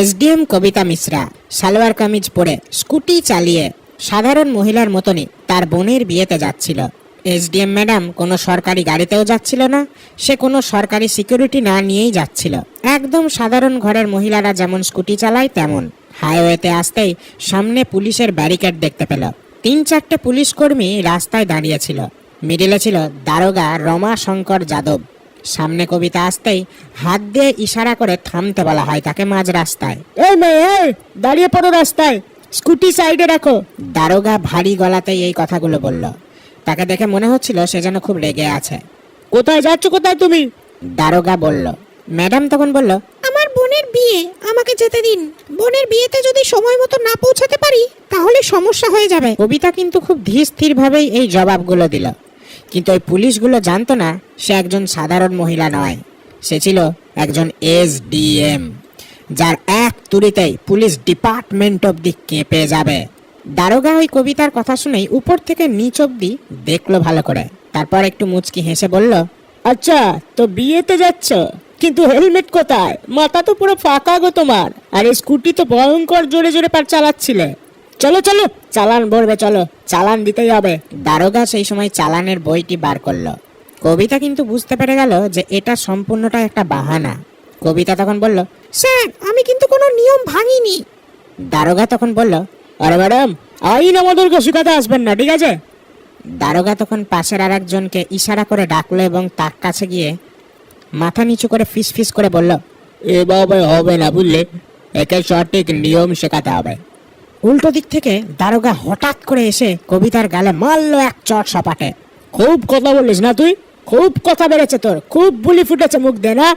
SDM Kavita Mishra, salwar kameez পরে scooty চালিয়ে সাধারণ মহিলার মতনই তার বোনের বিয়েতে যাচ্ছিল। এসডিএম ম্যাডাম কোনো সরকারি গাড়িতেও যাচ্ছিল না, সে কোনো সরকারি সিকিউরিটি না নিয়েই যাচ্ছিল। একদম সাধারণ ঘরের মহিলারা যেমন স্কুটি চালায় তেমন। হাইওয়েতে আসতেই সামনে পুলিশের ব্যারিকেড দেখতে পেল। তিন চারটে পুলিশ কর্মী রাস্তায় দাঁড়িয়েছিল মিডিলে ছিল দারোগা রমা শঙ্কর যাদব। সামনে কবিতা আসতেই হাত দিয়ে ইশারা করে থামতে বলা হয় তাকে মাঝ রাস্তায়। এই মেয়ে এই দাঁড়িয়ে পড়ো রাস্তায়। স্কুটি সাইডে রাখো। দারোগা ভারী গলাতেই এই কথাগুলো বলল। তাকে দেখে মনে হচ্ছিল সে যেন খুব রেগে আছে। কোথায় যাচ্ছ কোথায় তুমি? দারোগা বলল। ম্যাডাম তখন বলল আমার বোনের বিয়ে আমাকে যেতে দিন। বোনের বিয়েতে যদি সময় মতো না পৌঁছাতে পারি তাহলে সমস্যা হয়ে যাবে। কবিতা কিন্তু খুব ধীর স্থির ভাবেই এই জবাবগুলো দিল। কিন্তু ওই পুলিশগুলো জানতো না সে একজন সাধারণ মহিলা নয়। সে ছিল একজন এসডিএম যার এক তুড়িতেই পুলিশ ডিপার্টমেন্ট অব্দি কেঁপে যাবে। দারোগা ওই কবিতার কথা শুনেই উপর থেকে নিচ অব্দি দেখল ভালো করে। তারপর একটু মুচকি হেসে বলল আচ্ছা তো বিয়েতে যাচ্ছ? কিন্তু হেলমেট কোথায়? মাথা তো পুরো ফাঁকা গো তোমার। আর এই স্কুটি তো ভয়ঙ্কর জোরে জোরে পার চালাচ্ছিলে। চলো চলো, চালান ভরবে, চলো। চালান দিতেই হবে। দারোগা সেই সময় চালানের বইটি বার করল। কবিতা কিন্তু বুঝতে পেরে গেল যে এটা সম্পূর্ণটা একটা বাহানা। কবিতা তখন বলল, স্যার, আমি কিন্তু কোনো নিয়ম ভাঙিনি। দারোগা তখন বলল, আরে ম্যাডাম, আইন আমাদেরকে শিখাতে আসবেন না, ঠিক আছে? দারোগা তখন পাশের আর একজনকে ইশারা করে ডাকলো এবং তার কাছে গিয়ে মাথা নিচু করে ফিস ফিস করে বলল এভাবে হবে না বুঝলে। একে সঠিক নিয়ম শেখাতে হবে। উল্টো দিক থেকে দারোগা হঠাৎ করে এসে কবিতার গালে মারলো এক চট সপাটে। খুব কথা বলিস না তুই? খুব কথা বেড়েছে তোর। খুব বুলি ফুটেছে মুখ দে না?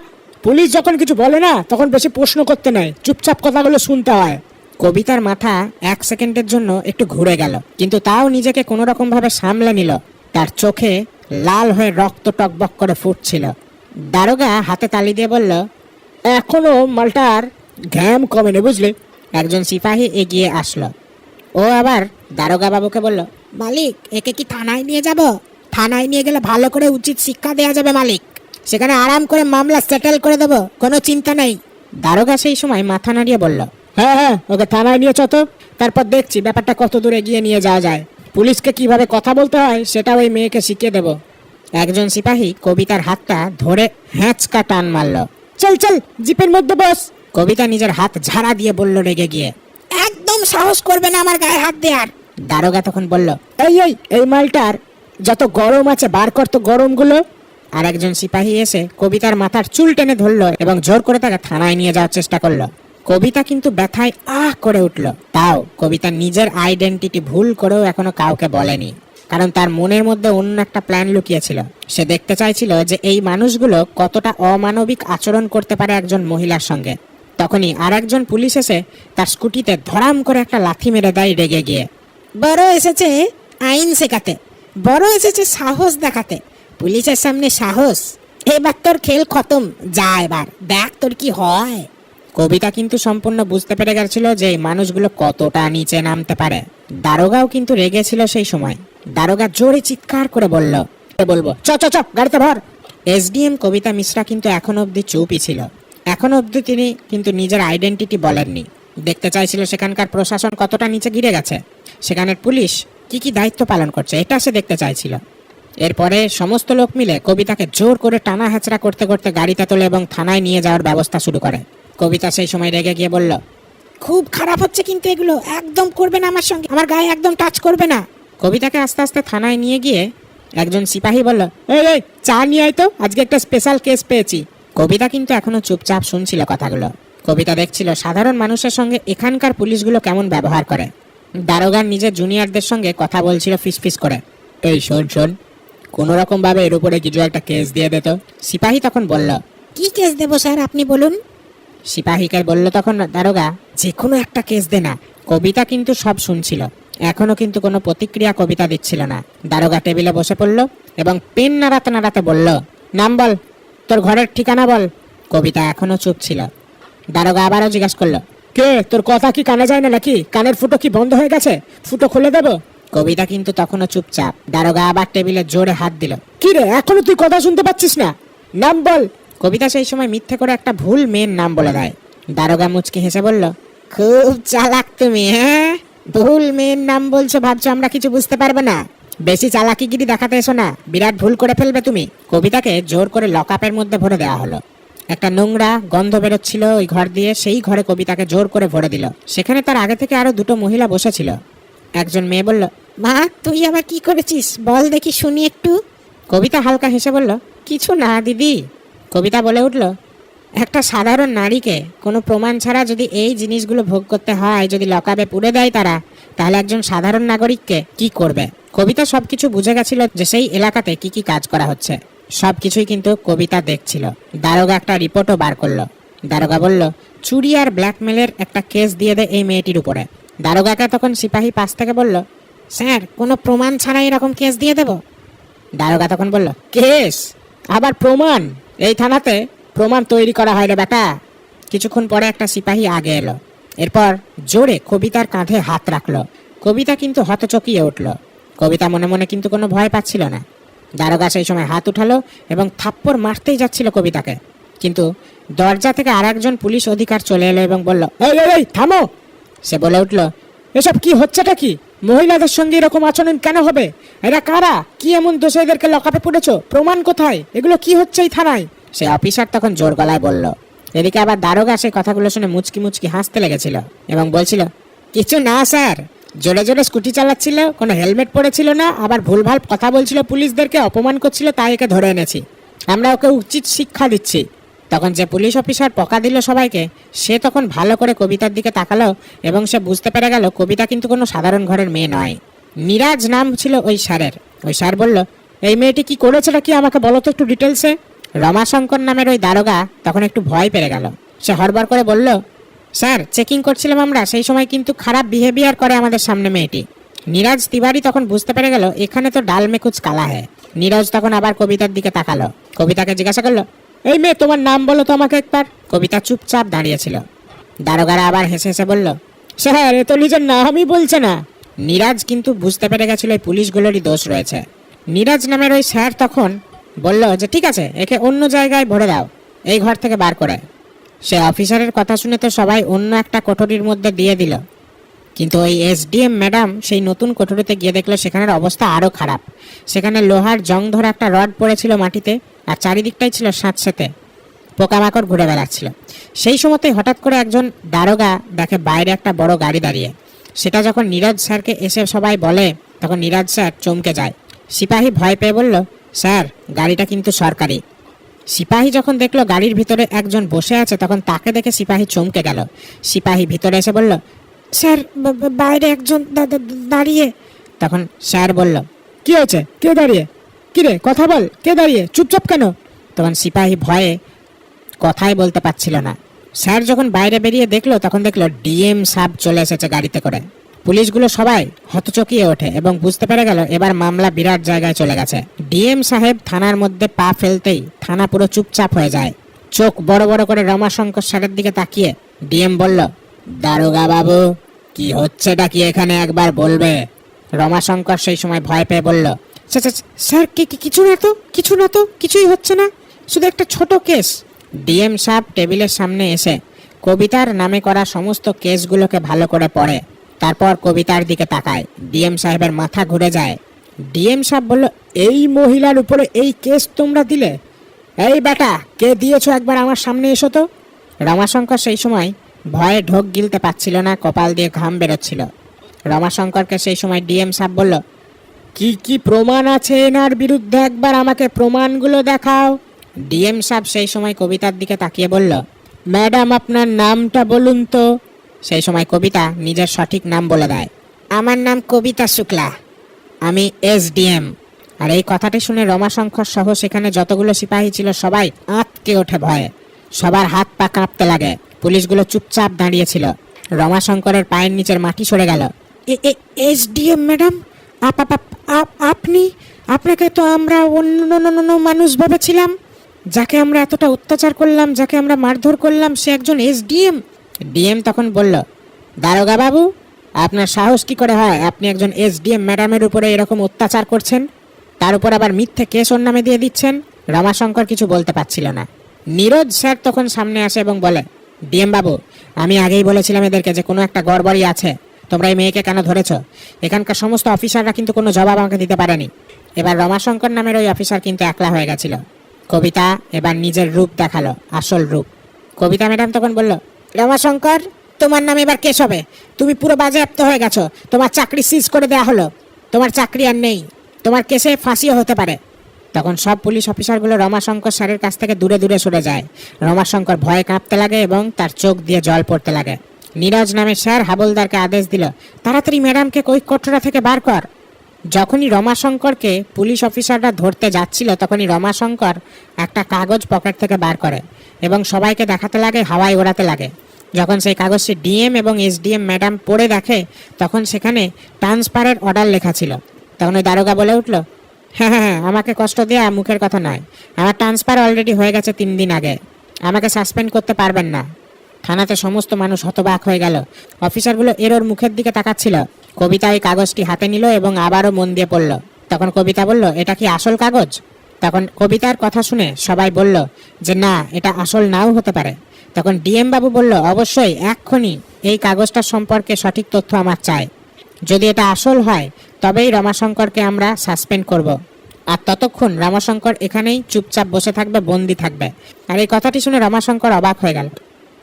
পুলিশ যখন কিছু বলে না তখন বেশি প্রশ্ন করতে নাই চুপচাপ কথাগুলো শুনতে হয়। কবিতার মাথা এক সেকেন্ডের জন্য একটু ঘুরে গেল কিন্তু তাও নিজেকে কোনো রকম ভাবে সামলে নিল। তার চোখে লাল হয়ে রক্ত টকবক করে ফুটছিল। দারোগা হাতে তালি দিয়ে বলল এখনও মালটার ঘ্যাম কমেনি বুঝলি? একজন সিপাহী এগিয়ে আসলো। ও আবার দারোগা বাবুকে বলল, মালিক, একে কি থানায় নিয়ে যাব? থানায় নিয়ে গেলে ভালো করে উচিত শিক্ষা দেওয়া যাবে, মালিক। সেখানে আরাম করে মামলা সেটেল করে দেবো, কোনো চিন্তা নেই। দারোগা সেই সময় মাথা নাড়িয়ে বলল হ্যাঁ হ্যাঁ ওকে থানায় নিয়ে চতো। তারপর দেখছি ব্যাপারটা কত দূর এগিয়ে নিয়ে যাওয়া যায়। পুলিশকে কীভাবে কথা বলতে হয় সেটা ওই মেয়েকে শিখিয়ে দেব। একজন সিপাহী কবিতার হাতটা ধরে হ্যাঁচকা টান মারল, চল চল, জিপের মধ্যে বস। কবিতা নিজের হাত ঝাড়া দিয়ে বলল রেগে গিয়ে, একদম সাহস করবে না আমার গায়ে হাত দেওয়ার। দারোগা তখন বলল, এই এই এই মালটার যত গরম আছে বার কর তো গরমগুলো। আর একজন সিপাহী এসে কবিতার মাথার চুল টেনে ধরলো এবং জোর করে তাকে থানায় নিয়ে যাওয়ার চেষ্টা করল। কবিতা কিন্তু ব্যথায় আহ করে উঠল। তাও কবিতা নিজের আইডেন্টিটি ভুল করেও এখনও কাউকে বলেনি। কারণ তার মনের মধ্যে অন্য একটা প্ল্যান লুকিয়েছিল। সে দেখতে চাইছিল যে এই মানুষগুলো কতটা অমানবিক আচরণ করতে পারে একজন মহিলার সঙ্গে। তখনই আর একজন পুলিশ এসে তার স্কুটিতে ধরাম করে একটা লাথি মেরে দেয় রেগে গিয়ে। বড় এসেছে আইন শেখাতে, বড় এসেছে সাহস দেখাতে। পুলিশের সামনে সাহস, এবার তোর খেল খতম, যা এবার, দেখ তোর কি হয়। কবিতা কিন্তু সম্পূর্ণ বুঝতে পেরে গেছিল যে মানুষগুলো কতটা নিচে নামতে পারে। দারোগাও কিন্তু রেগেছিল সেই সময়। দারোগা জোরে চিৎকার করে বলল, "এ বলব, চ চ চ, গাড়িতে ভর। এসডিএম কবিতা মিশ্রা কিন্তু এখনও অবধি চুপই ছিল। এখনও অবধি তিনি কিন্তু নিজের আইডেন্টিটি বলেননি। দেখতে চাইছিল সেখানকার প্রশাসন কতটা নিচে গিরে গেছে। সেখানের পুলিশ কি কি দায়িত্ব পালন করছে, এটা সে দেখতে চাইছিল। এরপরে সমস্ত লোক মিলে কবিতাকে জোর করে টানা হেঁচড়া করতে করতে গাড়িতে তোলে এবং থানায় নিয়ে যাওয়ার ব্যবস্থা শুরু করে। কবিতা সেই সময় রেগে গিয়ে বলল, খুব খারাপ হচ্ছে কিন্তু এগুলো, একদম করবে না আমার সঙ্গে, আমার গায়ে একদম টাচ করবে না। কবিতাকে আস্তে আস্তে থানায় নিয়ে গিয়ে একজন সিপাহী বলল, এই চা নিয়ে আয় তো, আজকে একটা স্পেশাল কেস পেয়েছি। কবিতা কিন্তু এখনও চুপচাপ শুনছিল কথাগুলো। কবিতা দেখছিল সাধারণ মানুষের সঙ্গে এখানকার পুলিশগুলো কেমন ব্যবহার করে। দারোগার নিজের জুনিয়রদের সঙ্গে কথা বলছিল ফিসফিস করে। এই শোন শোন কোনো রকম ভাবে এর উপরে কিছু একটা কেস দিয়ে দে তো। সিপাহী তখন বলল কি কেস দেবো স্যার আপনি বলুন? সিপাহীকে বলল তখন দারোগা যে কোনো একটা কেস দে না। কবিতা কিন্তু সব শুনছিল। এখনও কিন্তু কোনো প্রতিক্রিয়া কবিতা দিচ্ছিল না। দারোগা টেবিলে বসে পড়ল এবং পেন নাড়াতে নাড়াতে বলল নাম বল। তোর ঘরের ঠিকানা বল। কবিতা এখনও চুপ ছিল। দারোগা আবারও জিজ্ঞাসা করল, কে? তোর কথা কি কানে যায় না নাকি? কানের ফুটো কি বন্ধ হয়ে গেছে? ফুটো খুলে দেবো? কবিতা কিন্তু তখনও চুপচাপ দারোগা আবার টেবিলে জোরে হাত দিল, কি রে, এখনও তুই কথা শুনতে পাচ্ছিস না? নাম বল। কবিতা সেই সময় মিথ্যে করে একটা ভুল মেয়ের নাম বলে দেয়। দারোগা মুচকি হেসে বলল, খুব চালাক তুমি হ্যাঁ? ভুল মেয়ের নাম বলছো, ভাবছ আমরা কিছু বুঝতে পারব না? বেশি চালাকিগিরি দেখাতে এসো না। বিরাট ভুল করে ফেলবে তুমি। কবিতাকে জোর করে লকআপের মধ্যে ভরে দেওয়া হলো। একটা নোংরা গন্ধ বেরোচ্ছিল ওই ঘর দিয়ে, সেই ঘরে কবিতাকে জোর করে ভরে দিল। সেখানে তার আগে থেকে আরও দুটো মহিলা বসেছিল। একজন মেয়ে বলল, মা, তুই আবার কি করেছিস? বল দেখি শুনি একটু। কবিতা হালকা হেসে বলল, কিছু না, দিদি। কবিতা বলে উঠল, একটা সাধারণ নারীকে কোনো প্রমাণ ছাড়া যদি এই জিনিসগুলো ভোগ করতে হয়, যদি লকাবে পুড়ে দেয় তারা তাহলে একজন সাধারণ নাগরিককে কি করবে? কবিতা সবকিছু বুঝে গেছিল যে সেই এলাকাতে কি কি কাজ করা হচ্ছে। সবকিছুই কিন্তু কবিতা দেখছিল। দারোগা একটা রিপোর্টও বার করল। দারোগা বলল, চুরি আর ব্ল্যাকমেলের একটা কেস দিয়ে দেয় এই মেয়েটির উপরে। দারোগাকে তখন সিপাহী পাশ থেকে বলল, স্যার, কোনো প্রমাণ ছাড়া এরকম কেস দিয়ে দেবো? দারোগা তখন বলল, কেস? আবার প্রমাণ? এই থানাতে প্রমাণ তৈরি করা হয় রে বেটা। কিছুক্ষণ পরে একটা সিপাহী আগে এলো। এরপর জোরে কবিতার কাঁধে হাত রাখল। কবিতা কিন্তু হতচকিয়ে উঠল। কবিতা মনে মনে কিন্তু কোনো ভয় পাচ্ছিল না। দারোগা সেই সময় হাত উঠালো এবং থাপ্পড় মারতেই যাচ্ছিল কবিতাকে। কিন্তু দরজা থেকে আর একজন পুলিশ অধিকার চলে এলো এবং বলল এই, এই থামো! সে বলে উঠল এসব কি হচ্ছেটা কি? মহিলাদের সঙ্গে এরকম আচরণ কেন হবে? এরা কারা? কি এমন দোষে এদেরকে লকাপে পড়েছো প্রমাণ কোথায়? এগুলো কি হচ্ছে এই থানায়? সে অফিসার তখন জোর গলায় বলল এদিকে আবার দারোগা সেই কথাগুলো শুনে মুচকি মুচকি হাসতে লেগেছিল এবং বলছিল, কিছু না, স্যার। জোরে জোরে স্কুটি চালাচ্ছিল, কোনো হেলমেট পরেছিল না, আবার ভুলভাল কথা বলছিল, পুলিশদেরকে অপমান করছিল, তাই একে ধরে এনেছি। আমরা ওকে উচিত শিক্ষা দিচ্ছি। তখন যে পুলিশ অফিসার পকা দিল সবাইকে, সে তখন ভালো করে কবিতার দিকে তাকালো এবং সে বুঝতে পেরে গেল, কবিতা কিন্তু কোনো সাধারণ ঘরের মেয়ে নয়। মিরাজ নাম ছিল ওই স্যারের। ওই স্যার বলল, এই মেয়েটি কি করেছেটা কি আমাকে বলো তো একটু ডিটেলসে? রমাশঙ্কর নামের ওই দারোগা তখন একটু ভয় পেরে গেল। সে হড়বড় করে বলল, স্যার, চেকিং করছিলাম আমরা, সেই সময় কিন্তু খারাপ বিহেভিয়ার করে আমাদের সামনে মেয়েটি। নীরাজ তিওয়ারি তখন বুঝতে পেরে গেল, এখানে তো ডাল মে কুচ কালা হ্যায় নীরজ তখন আবার কবিতার দিকে তাকালো। কবিতাকে জিজ্ঞাসা করল, এই মেয়ে, তোমার নাম বলো তো আমাকে একবার? কবিতা চুপচাপ দাঁড়িয়েছিল দারোগারা আবার হেসে হেসে বলল, স্যার, এ তো নিজের নামই বলছে না। নীরাজ কিন্তু বুঝতে পেরে গেছিল এই পুলিশগুলোরই দোষ রয়েছে। নীরাজ নামের ওই স্যার তখন বলল যে, ঠিক আছে, একে অন্য জায়গায় ভরে দাও। এই ঘর থেকে বার করে। সে অফিসারের কথা শুনে তো সবাই অন্য একটা কোঠরির মধ্যে দিয়ে দিল। কিন্তু ওই এসডিএম ম্যাডাম সেই নতুন কোঠরিতে গিয়ে দেখল সেখানের অবস্থা আরও খারাপ। সেখানে লোহার জং ধরা একটা রড পড়েছিল মাটিতে আর চারিদিকটাই ছিল স্যাঁতসেতে পোকামাকড় ঘুরে বেড়াচ্ছিল। সেই সময়তেই হঠাৎ করে একজন দারোগা দেখে বাইরে একটা বড় গাড়ি দাঁড়িয়ে। সেটা যখন নীরজ স্যারকে এসে সবাই বলে, তখন নীরজ স্যার চমকে যায়। সিপাহী ভয় পেয়ে বলল স্যার, গাড়িটা কিন্তু সরকারি। সিপাহী যখন দেখল গাড়ির ভিতরে একজন বসে আছে, তখন তাকে দেখে সিপাহী চমকে গেল। সিপাহী ভিতরে এসে বলল, স্যার বাইরে একজন দাঁড়িয়ে। তখন স্যার বলল, কি হয়েছে? কে দাঁড়িয়ে? কি রে কথা বল, কে দাঁড়িয়ে? চুপচাপ কেন? তখন সিপাহী ভয়ে কথাই বলতে পারছিল না। স্যার যখন বাইরে বেরিয়ে দেখল, তখন দেখল ডিএম সাব চলে এসেছে গাড়িতে করে। পুলিশগুলো সবাই হতচকিয়ে ওঠে এবং বুঝতে পেরে গেল এবার মামলা বিরাট জায়গায় চলে গেছে। ডিএম সাহেব থানার মধ্যে পা ফেলতেই থানা পুরো চুপচাপ হয়ে যায়। চোখ বড় বড় করে রমাশঙ্কর স্যারের দিকে তাকিয়ে ডিএম বলল দারোগা বাবু কি হচ্ছে কি এখানে একবার বলবে? রমাশঙ্কর সেই সময় ভয় পেয়ে বলল স্যার, কিছু না তো কিছু না তো কিছুই হচ্ছে না। শুধু একটা ছোট কেস। ডিএম সাহেব টেবিলের সামনে এসে কবিতার নামে করা সমস্ত কেসগুলোকে ভালো করে পড়ে। তারপর কবিতার দিকে তাকায়। ডিএম সাহেবের মাথা ঘুরে যায়। ডিএম সাহেব বলল, এই মহিলার উপরে এই কেস তোমরা দিলে? এই বেটা, কে দিয়েছ একবার আমার সামনে এসো তো? রমাশঙ্কর সেই সময় ভয়ে ঢোক গিলতে পারছিল না, কপাল দিয়ে ঘাম বেরোচ্ছিল। রমাশঙ্করকে সেই সময় ডিএম সাহেব বলল, কি কি প্রমাণ আছে এনার বিরুদ্ধে? একবার আমাকে প্রমাণগুলো দেখাও। ডিএম সাহেব সেই সময় কবিতার দিকে তাকিয়ে বলল, ম্যাডাম, আপনার নামটা বলুন তো। সেই সময় কবিতা নিজের সঠিক নাম বলে দেয়। আমার নাম কবিতা শুক্লা। আমি এস এসডিএম আর এই কথাটি শুনে রমাশঙ্কর সহ সেখানে যতগুলো সিপাহী ছিল সবাই আঁতকে ওঠে ভয়ে। সবার হাত পা কাঁপতে লাগে। পুলিশগুলো চুপচাপ দাঁড়িয়েছিল রমাশঙ্করের পায়ের নিচের মাটি সরে গেল। S SDM madam? আপ আপ, আপ- আপ- আপনি? আপনাকে তো আমরা অন্য, অন্য- মানুষ ভেবেছিলাম। যাকে আমরা এতটা অত্যাচার করলাম, যাকে আমরা মারধর করলাম, সে একজন এস এসডিএম ডিএম তখন বলল, দারোগা বাবু, আপনার সাহস কি করে হয়? আপনি একজন এসডিএম ম্যাডামের উপরে এরকম অত্যাচার করছেন, তার উপর আবার মিথ্যে কেস ওর নামে দিয়ে দিচ্ছেন? রমাশঙ্কর কিছু বলতে পারছিল না। নীরজ স্যার তখন সামনে আসে এবং বলে, ডিএম বাবু, আমি আগেই বলেছিলাম এদেরকে যে কোনো একটা গড়বড়ি আছে, তোমরা এই মেয়েকে কেন ধরেছ? এখানকার সমস্ত অফিসাররা কিন্তু কোনো জবাব আমাকে দিতে পারেনি। এবার রমাশঙ্কর নামের ওই অফিসার কিন্তু একলা হয়ে গেছিল। কবিতা এবার নিজের রূপ দেখাল, আসল রূপ। কবিতা ম্যাডাম তখন বলল রমাশঙ্কর, তোমার নাম এবার কেস হবে? তুমি পুরো বাজেয়াপ্ত হয়ে গেছো। তোমার চাকরি সিজ করে দেওয়া হলো। তোমার চাকরি আর নেই। তোমার কেসে ফাঁসিও হতে পারে। তখন সব পুলিশ অফিসারগুলো রমাশঙ্কর স্যারের কাছ থেকে দূরে দূরে সরে যায়। রমাশঙ্কর ভয়ে কাঁপতে লাগে এবং তার চোখ দিয়ে জল পড়তে লাগে। নীরজ নামের স্যার হাবলদারকে আদেশ দিল, তাড়াতাড়ি ম্যাডামকে কোঠরা থেকে বার কর। যখনই রমাশঙ্করকে পুলিশ অফিসাররা ধরতে যাচ্ছিল, তখনই রমাশঙ্কর একটা কাগজ পকেট থেকে বার করে এবং সবাইকে দেখাতে লাগে, হাওয়ায় ওড়াতে লাগে। যখন সেই কাগজটি ডিএম এবং এসডিএম ম্যাডাম পড়ে দেখে, তখন সেখানে ট্রান্সফারের অর্ডার লেখা ছিল। তখন ওই দারোগা বলে উঠল হ্যাঁ হ্যাঁ হ্যাঁ আমাকে কষ্ট দেওয়া মুখের কথা নয়। আমার ট্রান্সফার অলরেডি হয়ে গেছে তিন দিন আগে। আমাকে সাসপেন্ড করতে পারবেন না। থানাতে সমস্ত মানুষ হতবাক হয়ে গেল। অফিসারগুলো এরোর মুখের দিকে তাকাচ্ছিল। কবিতা ওই কাগজটি হাতে নিল এবং আবারও মন দিয়ে পড়ল। তখন কবিতা বলল, এটা কি আসল কাগজ? তখন কবিতার কথা শুনে সবাই বলল যে, না, এটা আসল নাও হতে পারে। তখন ডিএম বাবু বলল, অবশ্যই, এক্ষুনি। এই কাগজটা সম্পর্কে সঠিক তথ্য আমার চাই। যদি এটা আসল হয়, তবেই রমাশঙ্করকে আমরা সাসপেন্ড করব। আর ততক্ষণ রমাশঙ্কর এখানেই চুপচাপ বসে থাকবে, বন্দি থাকবে। আর এই কথাটি শুনে রমাশঙ্কর অবাক হয়ে গেল।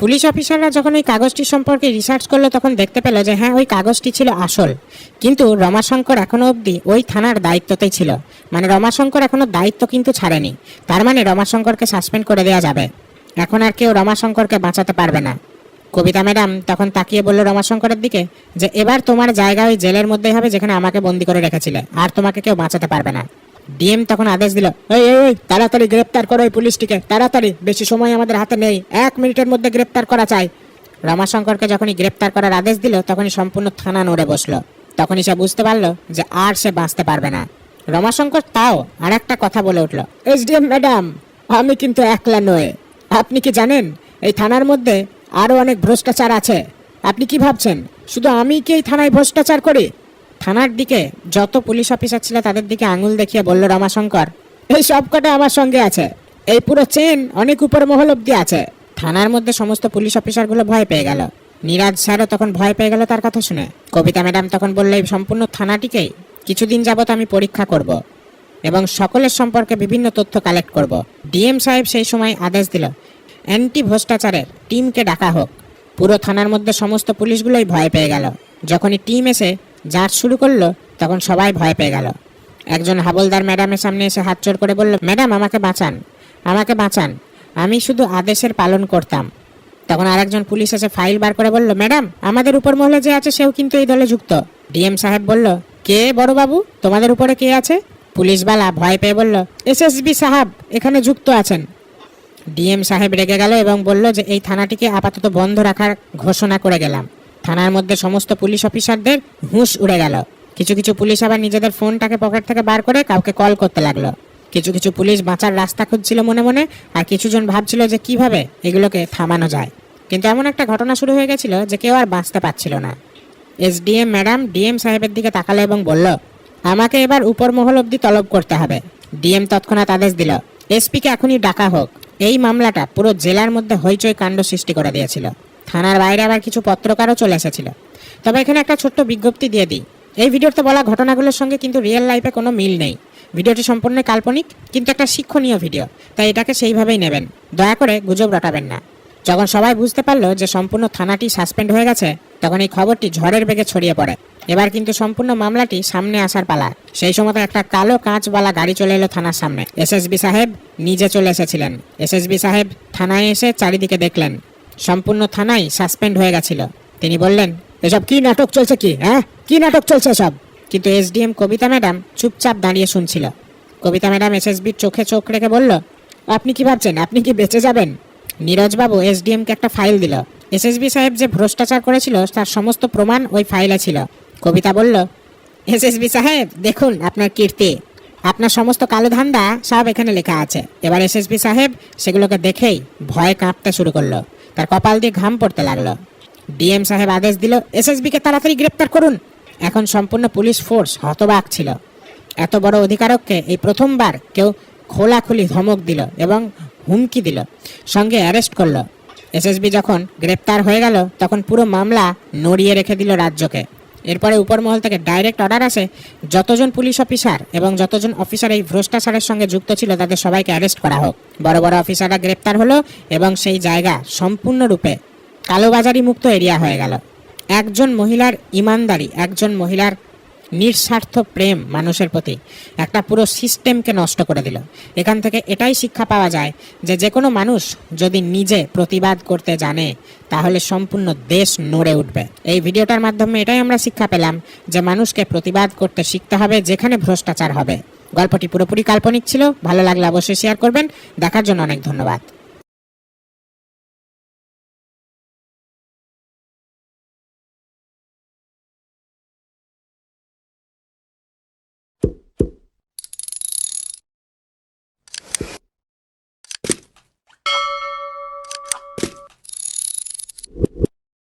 পুলিশ অফিসাররা যখন ওই কাগজটি সম্পর্কে রিসার্চ করল, তখন দেখতে পেল যে হ্যাঁ ওই কাগজটি ছিল আসল। কিন্তু রমাশঙ্কর এখনও অবধি ওই থানার দায়িত্বতেই ছিল। মানে রমাশঙ্কর এখনও দায়িত্ব কিন্তু ছাড়েনি। তার মানে রমাশঙ্করকে সাসপেন্ড করে দেওয়া যাবে। এখন আর কেউ রমাশঙ্করকে বাঁচাতে পারবে না। কবিতা ম্যাডাম তখন তাকিয়ে বলল রমাশঙ্করের দিকে যে, এবার তোমার জায়গা ওই জেলের মধ্যেই হবে যেখানে আমাকে বন্দি করে রেখেছিলে। আর তোমাকে কেউ বাঁচাতে পারবে না। ডিএম তখন আদেশ দিল, এই এই তাড়াতাড়ি গ্রেপ্তার করো এই পুলিশটিকে, তাড়াতাড়ি, বেশি সময় আমাদের হাতে নেই, এক মিনিটের মধ্যে গ্রেপ্তার করা চাই। রমাশঙ্করকে যখনই গ্রেপ্তার করার আদেশ দিল, তখনই সম্পূর্ণ থানা নড়ে বসল। তখনই সে বুঝতে পারল যে আর সে বাঁচতে পারবে না। রমাশঙ্কর তাও আর একটা কথা বলে উঠল এসডিএম ম্যাডাম, আমি কিন্তু একলা নয় আপনি কি জানেন, এই থানার মধ্যে আরও অনেক ভ্রষ্টাচার আছে। আপনি কি ভাবছেন, শুধু আমি কি এই থানায় ভ্রষ্টাচার করি? থানার দিকে যত পুলিশ অফিসার ছিল তাদের দিকে আঙুল দেখিয়ে বলল, রমাশঙ্কর, এই সব কটা আমার সঙ্গে আছে। এই পুরো চেন অনেক উপর মহল অব্দি আছে। থানার মধ্যে সমস্ত পুলিশ অফিসারগুলো ভয় পেয়ে গেল। নিরাজ স্যারও তখন ভয় পেয়ে গেল তার কথা শুনে। কবিতা ম্যাডাম তখন বলল, এই সম্পূর্ণ থানাটিকেই কিছুদিন যাবত আমি পরীক্ষা করব এবং সকলের সম্পর্কে বিভিন্ন তথ্য কালেক্ট করব। ডিএম সাহেব সেই সময় আদেশ দিল অ্যান্টি ভ্রষ্টাচারের টিমকে ডাকা হোক। পুরো থানার মধ্যে সমস্ত পুলিশগুলোই ভয় পেয়ে গেল। যখনই টিম এসে যাঁচ শুরু করল, তখন সবাই ভয় পেয়ে গেল। একজন হাবলদার ম্যাডামের সামনে এসে হাত চোর করে বলল ম্যাডাম আমাকে বাঁচান আমাকে বাঁচান। আমি শুধু আদেশের পালন করতাম। তখন আরেকজন পুলিশ এসে ফাইল বার করে বলল ম্যাডাম আমাদের উপর মহলে যে আছে, সেও কিন্তু এই দলে যুক্ত। ডিএম সাহেব বলল, কে বড়বাবু তোমাদের উপরে কে আছে? পুলিশবালা ভয় পেয়ে বলল এসএসবি সাহেব, এখানে যুক্ত আছেন। ডিএম সাহেব রেগে গেল এবং বলল যে, এই থানাটিকে আপাতত বন্ধ রাখার ঘোষণা করে গেলাম। থানার মধ্যে সমস্ত পুলিশ অফিসারদের হুঁশ উড়ে গেল। কিছু কিছু পুলিশ আবার নিজেদের ফোনটাকে পকেট থেকে বার করে কাউকে কল করতে লাগল। কিছু কিছু পুলিশ বাঁচার রাস্তা খুঁজছিল মনে মনে, আর কিছুজন ভাবছিল যে, কীভাবে এগুলোকে থামানো যায়? কিন্তু এমন একটা ঘটনা শুরু হয়ে গেছিল যে, কেউ আর বাঁচতে পারছিল না। এসডিএম ম্যাডাম ডিএম সাহেবের দিকে তাকালো এবং বলল, আমাকে এবার উপর মহল অবধি তলব করতে হবে। ডিএম তৎক্ষণাৎ আদেশ দিল, এসপিকে এখনই ডাকা হোক। এই মামলাটা পুরো জেলার মধ্যে হইচই কাণ্ড সৃষ্টি করে দিয়েছিল। থানার বাইরে আবার কিছু পত্রকারও চলে এসেছিল। তবে এখানে একটা ছোট্ট বিজ্ঞপ্তি দিয়ে দিই। এই ভিডিওতে বলা ঘটনাগুলোর সঙ্গে কিন্তু রিয়েল লাইফে কোনো মিল নেই। ভিডিওটি সম্পূর্ণ কাল্পনিক, কিন্তু একটা শিক্ষণীয় ভিডিও, তাই এটাকে সেইভাবেই নেবেন। দয়া করে গুজব রটাবেন না। যখন সবাই বুঝতে পারল যে সম্পূর্ণ থানাটি সাসপেন্ড হয়ে গেছে, তখন এই খবরটি ঝড়ের বেগে ছড়িয়ে পড়ে। এবার কিন্তু সম্পূর্ণ মামলাটি সামনে আসার পালা। সেই সময় একটা কালো কাঁচওয়ালা গাড়ি চলে এলো থানার সামনে। এসএসবি সাহেব নিজে চলে এসেছিলেন। এসএসবি সাহেব থানায় এসে চারিদিকে দেখলেন। সম্পূর্ণ থানায় সাসপেন্ড হয়ে গেছিল। তিনি বললেন, এসব কি নাটক চলছে কি হ্যাঁ? কি নাটক চলছে সব কিন্তু এসডিএম কবিতা ম্যাডাম চুপচাপ দাঁড়িয়ে শুনছিল। কবিতা ম্যাডাম এসএসবির চোখে চোখ রেখে বলল, আপনি কি ভাবছেন? আপনি কি বেঁচে যাবেন? নীরজবাবু এসডিএমকে একটা ফাইল দিল। এসএসবি সাহেব যে ভ্রষ্টাচার করেছিল, তার সমস্ত প্রমাণ ওই ফাইলে ছিল। কবিতা বলল এসএসবি সাহেব, দেখুন আপনার কীর্তি। আপনার সমস্ত কালো ধান্দা সব এখানে লেখা আছে। এবার এসএসবি সাহেব সেগুলোকে দেখেই ভয়ে কাঁপতে শুরু করল। তার কপাল দিয়ে ঘাম পড়তে লাগল। ডিএম সাহেব আদেশ দিল এসএসবিকে তাড়াতাড়ি গ্রেপ্তার করুন। এখন সম্পূর্ণ পুলিশ ফোর্স হতবাক ছিল। এত বড় অধিকারককে এই প্রথমবার কেউ খোলাখুলি ধমক দিল এবং হুমকি দিল, সঙ্গে অ্যারেস্ট করল। এসএসবি যখন গ্রেপ্তার হয়ে গেল, তখন পুরো মামলা নড়িয়ে রেখে দিল রাজ্যকে। এরপরে উপর মহল থেকে ডাইরেক্ট অর্ডার আসে যতজন পুলিশ অফিসার এবং যতজন অফিসার এই ভ্রষ্টাচারের সঙ্গে যুক্ত ছিল তাদের সবাইকে অ্যারেস্ট করা হোক। বড় বড় অফিসাররা গ্রেপ্তার হলো এবং সেই জায়গা সম্পূর্ণরূপে কালোবাজারি মুক্ত এরিয়া হয়ে গেল। একজন মহিলার ইমানদারি, একজন মহিলার নিঃস্বার্থ প্রেম মানুষের প্রতি একটা পুরো সিস্টেমকে নষ্ট করে দিল। এখান থেকে এটাই শিক্ষা পাওয়া যায় যে যে কোনো মানুষ যদি নিজে প্রতিবাদ করতে জানে, তাহলে সম্পূর্ণ দেশ নড়ে উঠবে। এই ভিডিওটার মাধ্যমে এটাই আমরা শিক্ষা পেলাম যে মানুষকে প্রতিবাদ করতে শিখতে হবে যেখানে ভ্রষ্টাচার হবে। গল্পটি পুরোপুরি কাল্পনিক ছিল। ভালো লাগলে অবশ্যই শেয়ার করবেন। দেখার জন্য অনেক ধন্যবাদ।